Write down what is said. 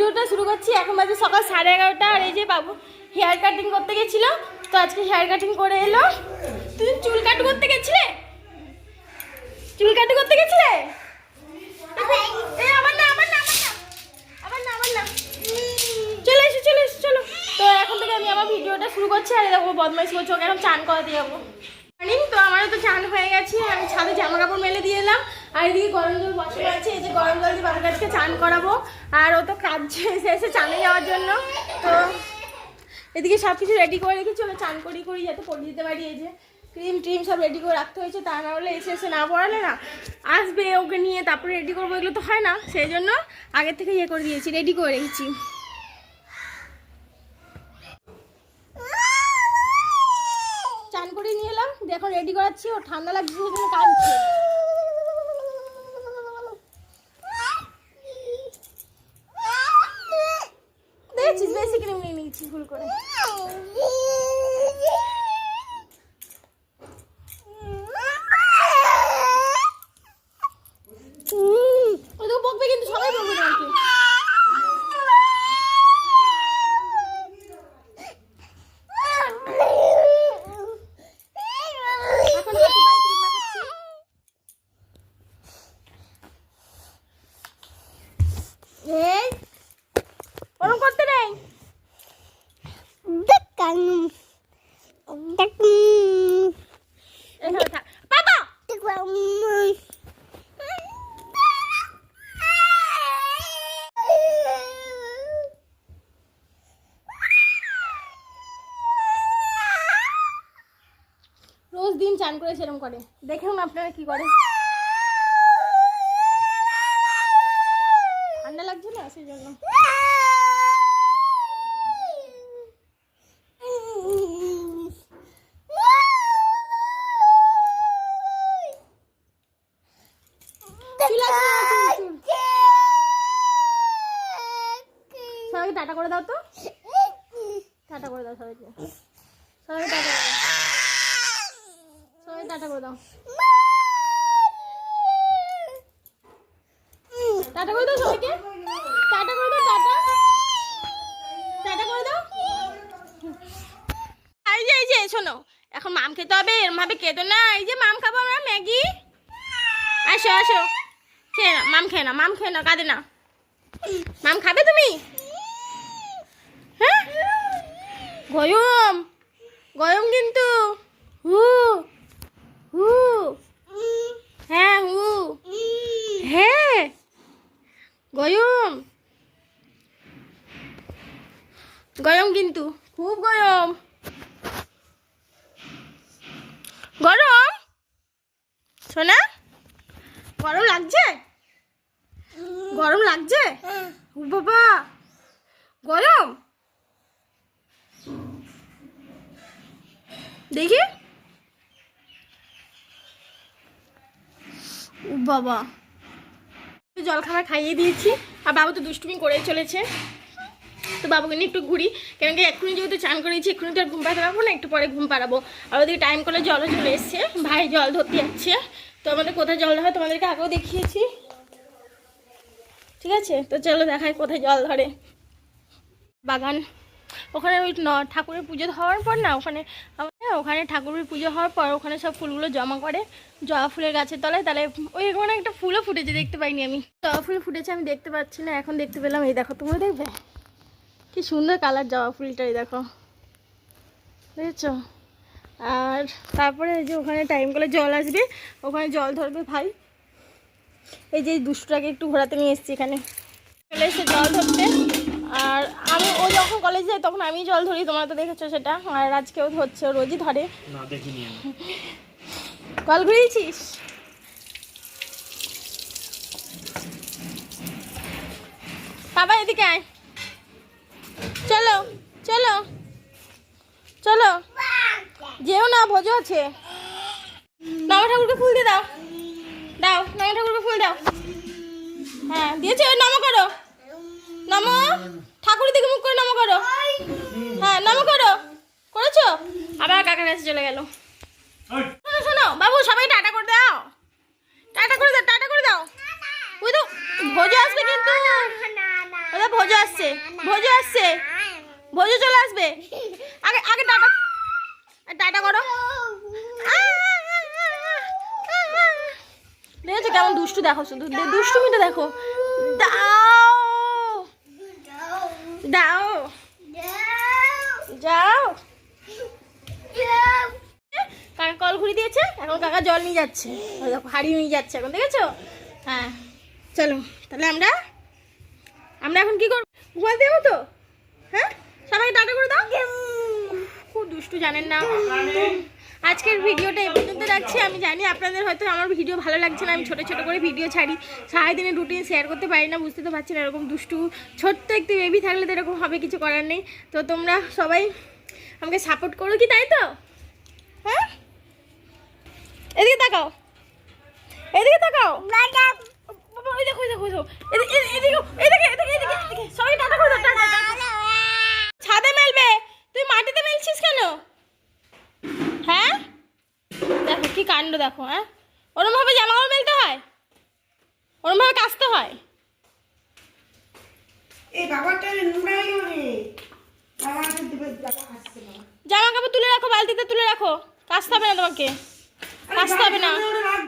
ভিডিওটা শুরু করছি। এখন বাজে সকাল সাড়ে এগারোটা, আর এই যে বাবু হেয়ার কাটিং করতে গেছিল, তো আজকে হেয়ার কাটিং করে এলো। তুমি চুল কাটু করতে গেছিলে? চুল কাটু করতে গেছিলে? চলে এসো চলে এসো, চলো। তো এখন থেকে আমি আমার ভিডিওটা শুরু ওকে চান যাব। তো আমারও তো চান হয়ে গেছে, আমি ছাদে জামা কাপড় মেলে দিয়ে এলাম। আর এদিকে গরম জল বসে আছে, এই যে গরম জল দিয়ে বাবুকে আজকে চান করাবো। আর ও তো কাঁদছে এসে চানে যাওয়ার জন্য। তো এদিকে সব কিছু রেডি করে রেখেছি ওকে চান করি করি যাতে পড়ে দিতে পারি, এই যে ক্রিম ট্রিম সব রেডি করে রাখতে হয়েছে, তা না হলে এসে এসে না পড়ালে না, আসবে ওকে নিয়ে, তারপরে রেডি করব, এগুলো তো হয় না। সেই জন্য আগের থেকে ইয়ে করে দিয়েছি রেডি করে রেখেছি। চান করে নিয়ে এলাম এখন রেডি করাচ্ছি, ও ঠান্ডা লাগছে সেই কাঁদছে। ক্রিম নিয়ে নিয়েছি ভুল করে ও তো বকবে কিন্তু সবাই বকবে তোমাকে এখন হাতে পায়ে ক্রিম মাখাচ্ছি এই ওরম করতে নেই এখানে থাক বাবা দিন চান করে সেরকম করে। দেখুন আপনারা কি করে। ঠান্ডা লাগছে না সেই জন্য। না, টাটা করে দাও তো। টাটা করে দাও সবাইকে। সবাইকে টাটা সবাই টাটা করে দাও। টাটা করে দাও সবাইকে। টাটা করে দাও, টাটা। এই যে শোনো, এখন মাম খেতে হবে, এরম ভাবে খেতো না। এই যে মাম খাব আমরা, ম্যাগি। আসো আসো। খেয়ে না মাম খেয়ে না মাম খেয়ে না কাঁদে না। মাম খাবে তুমি? হ্যাঁ? গয়ম গয়ম কিন্তু। হু হ্যাঁ হু হ্যাঁ গয়ম। গরম কিন্তু, খুব গরম গরম। শোনা গরম লাগছে? গরম লাগছে? বাবা, গরম? দেখি। বাবা। জল খাবার খাইয়ে দিয়েছি। আর বাবু তো দুষ্টুমি করে চলেছে। তো বাবুকে নিয়ে একটু ঘুরি। কেন কি এক্ষুনি যেহেতু চান করেছি এক্ষুনি তো আর ঘুম পাড়াতে পারব না, একটু পরে ঘুম পাড়াবো। আর ওদিকে টাইম করে জলও চলে এসছে। ভাই জল ধরতে যাচ্ছে। তো আমাদের কোথায় জল ধরে তোমাদেরকে আগেও দেখিয়েছি। ঠিক আছে? তো চলো দেখায় কোথায় জল ধরে। বাগান। ওখানে ওই ঠাকুরের পুজো হওয়ার পর না, ওখানে ওখানে ঠাকুরের পুজো হওয়ার পর ওখানে সব ফুলগুলো জমা করে, জবা ফুলের গাছের তলায়, তাহলে ওই ওখানে একটা ফুলও ফুটেছে দেখতে পাইনি আমি। জবা ফুল ফুটেছে আমি দেখতে পাচ্ছি না, এখন দেখতে পেলাম, এই দেখো, তোমরা দেখবে? কি সুন্দর কালার জবা ফুলটা, এই দেখো। বুঝেছ আর তারপরে এই যে ওখানে টাইম করে জল আসবে, ওখানে জল ধরবে ভাই। এই যে দুষ্টটাকে একটু ঘোরাতে নিয়ে এসেছি এখানে। চলে এসে জল ধরতে। আর আমি ও যখন কলেজ যায় তখন আমি জল ধরি তোমরা তো দেখেছ সেটা। আর আজকেও ধরছে রোজই ধরে। না দেখিনি কল ঘুরিয়েছিস? বাবা এদিকে আয়। চলো চলো চলো। যেও না ভোজো আছে। নব ঠাকুরকে ফুল দিয়ে দাও। দাও নব ঠাকুরকে ফুল দাও। হ্যাঁ দিয়েছে নম করো। নম। ঠাকুর দিকে মুখ করে নম করো। হ্যাঁ নম করো। করেছ? আবার কাকার কাছে চলে গেল। শোনো শোনো বাবু সবাই টাটা করে দাও। টাটা করে দাও টাটা করে দাও। ওই তো ভোজে আসবে কিন্তু। ওদের ভোজো আসছে। ভোজো আসছে। ভোজো চলে আসবে। আগে আগে টাটা। টাটা করো। দেখেছ কেমন দুষ্টু দেখো শুধু। দুষ্টুমিটা দেখো। দাও। দাও। যাও। কাকা কল ঘুরি দিয়েছে, এখন কাকা জল নিয়ে যাচ্ছে। হাড়ি নিয়ে যাচ্ছে এখন, দেখেছ? হ্যাঁ চলো, তাহলে আমরা আমরা এখন কি করব? ঘুমাতে যাব তো? হ্যাঁ? সবাই টাটা করে দাও। খুব দুষ্টু জানেন না। আজকের ভিডিওটা এই পর্যন্ত রাখছি। আমি জানি আপনাদের হয়তো আমার ভিডিও ভালো লাগছে না আমি ছোটো ছোটো করে ভিডিও ছাড়ি। সারাদিনে রুটিন শেয়ার করতে পারি না বুঝতে তো পারছি না এরকম দুষ্টু ছোট্ট একটু বেবি থাকলে তো এরকম হবে কিছু করার নেই। তো তোমরা সবাই আমাকে সাপোর্ট করো কি তাই তো? হ্যাঁ? এদিকে তাকাও। এদিকে তাকাও। দেখো দেখো দেখো। এদিকে এদিকে এদিকে এদিকে এদিকে। এদিকে সবাই টাটা করে দাও টাটা টাটা ছাদে মেলবে তুই মাটিতে মেলছিস কেন হ্যাঁ দেখো কি কাণ্ড দেখো হ্যাঁ? ওরমভাবে ভাবে জামা মেলতে হয়? ওরমভাবে কাচতে হয়? বাবা জামা কাপড় তুলে রাখো বালতিতে তুলে রাখো। কাচতে হবে না তোমাকে। কাচতে হবে না।